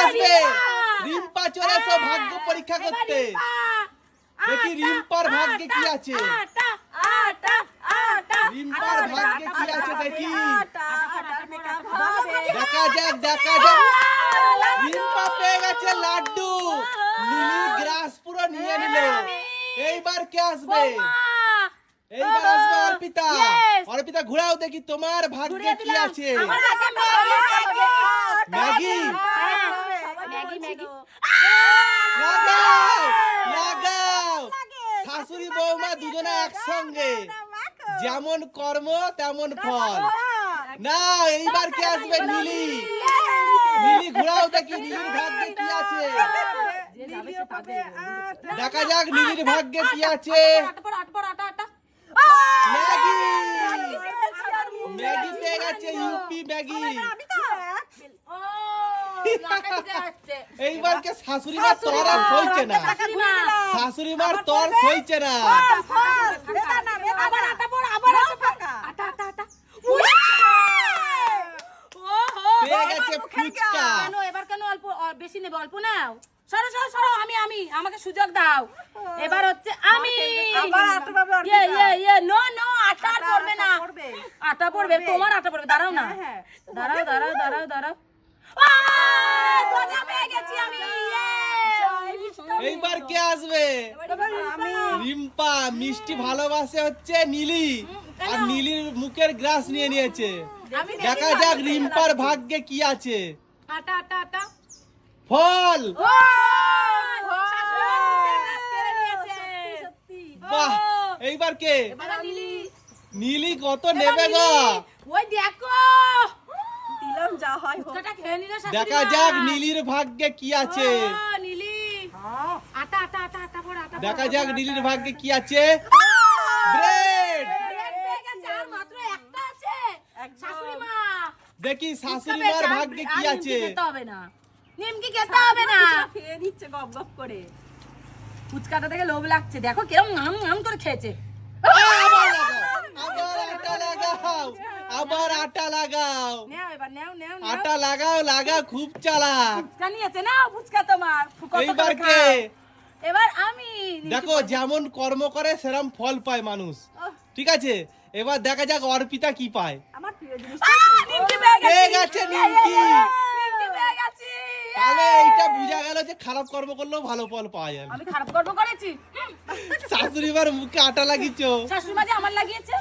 আছে দেখা যাক দেখা যাক গেছে লাড্ডু নীলি গ্রাস পুরো নিয়ে নিল। এইবার কে আসবে? এইবার আসবে অর্পিতা। অর্পিতা ঘোরাও দেখি তোমার ভাগ্যে কি আছে। Maggi, Maggi. Maggi, Maggi. লাগাও লাগাও। শাশুড়ি বৌমা দুজনে একসঙ্গে। যেমন কর্ম তেমন ফল। না এইবার কে আসবে নীলি? নীলি ঘোরাও দেখি নীলির ভাগ্যে আছে দেখা যাক নীলির ভাগ্যে কি আছে। ম্যাগি! ম্যাগি পেয়ে গেছে ইউপি ম্যাগি। ও, লাগাইতে যাচ্ছে। এইবার কে শাশুড়ি মার তর আর সইছে না। শাশুড়িমা। শাশুড়ি মার তর সইছে না। আবার আটা পড়, আবার আটা আটা, আটা, আটা। উড়া! ওহো, পেয়ে গেছে ফুচকা। কেন? এবার কেন অল্প বেশি নেবে? অল্প নাও। সরো সরো সরো আমি আমি আমাকে সুযোগ দাও। এবার হচ্ছে আমি। পাবে অর্পিতা। ইয়ে ইয়ে ইয়ে নো নো আটা আর পড়বে না। আটা পড়বে তোমার আটা পড়বে দাঁড়াও না। হ্যাঁ, হ্যাঁ। দাঁড়াও দাঁড়াও দাঁড়াও দাঁড়াও। আহ, গজা পেয়ে গেছি আমি ইয়ে। এইবার কে আসবে? রিম্পা মিষ্টি ভালোবাসে হচ্ছে নীলি। আর নীলির মুখের গ্রাস নিয়ে নিয়েছে। দেখা যাক রিম্পার ভাগ্যে কি আছে। আটা আটা আটা। ফল। বাহ এইবার কে? নীলি। নীলি কত নেবে গো? ওই দেখো। দিলাম যা হয় হোক। খেয়ে নিল দেখা যাক নীলির ভাগ্যে কি আছে। নীলি। আটা আটা আটা আটা পড় আটা দেখা যাক নীলির ভাগ্যে কি আছে। ব্রেড। ব্রেড পেয়ে গেছে, আর মাত্র একটা আছে। শাশুড়ি মা। দেখি শাশুড়ি মার ভাগ্যে কি আছে। নিমকি খেতে হবে না। খেয়ে নিচ্ছে গপ গপ করে। ফুচকাটা থেকে লোভ লাগছে। দেখো কিরম নাম নাম করে খেয়েছে। আবার আটা লাগাও আটা লাগাও নেও এবার নেও নেও নেও। আটা লাগাও খুব চালাক। ফুচকা নিয়েছে। নাও ফুচকা তোমার। এইবার কে? এবার আমি দেখো যেমন কর্ম করে সেরম ফল পায় মানুষ। ঠিক আছে? এবার দেখা যাক অর্পিতা কি পায়। আমার প্রিয় জিনিস। পেয়ে গেছে নিমকি। তাহলে এইটা বোঝা গেল যে খারাপ কর্ম করলেও ভালো ফল পাওয়া যায় আমি খারাপ কর্ম করেছি? শাশুড়ি মার মুখে আটা লাগিয়েছো। শাশুড়ি মা যে আমার লাগিয়েছে?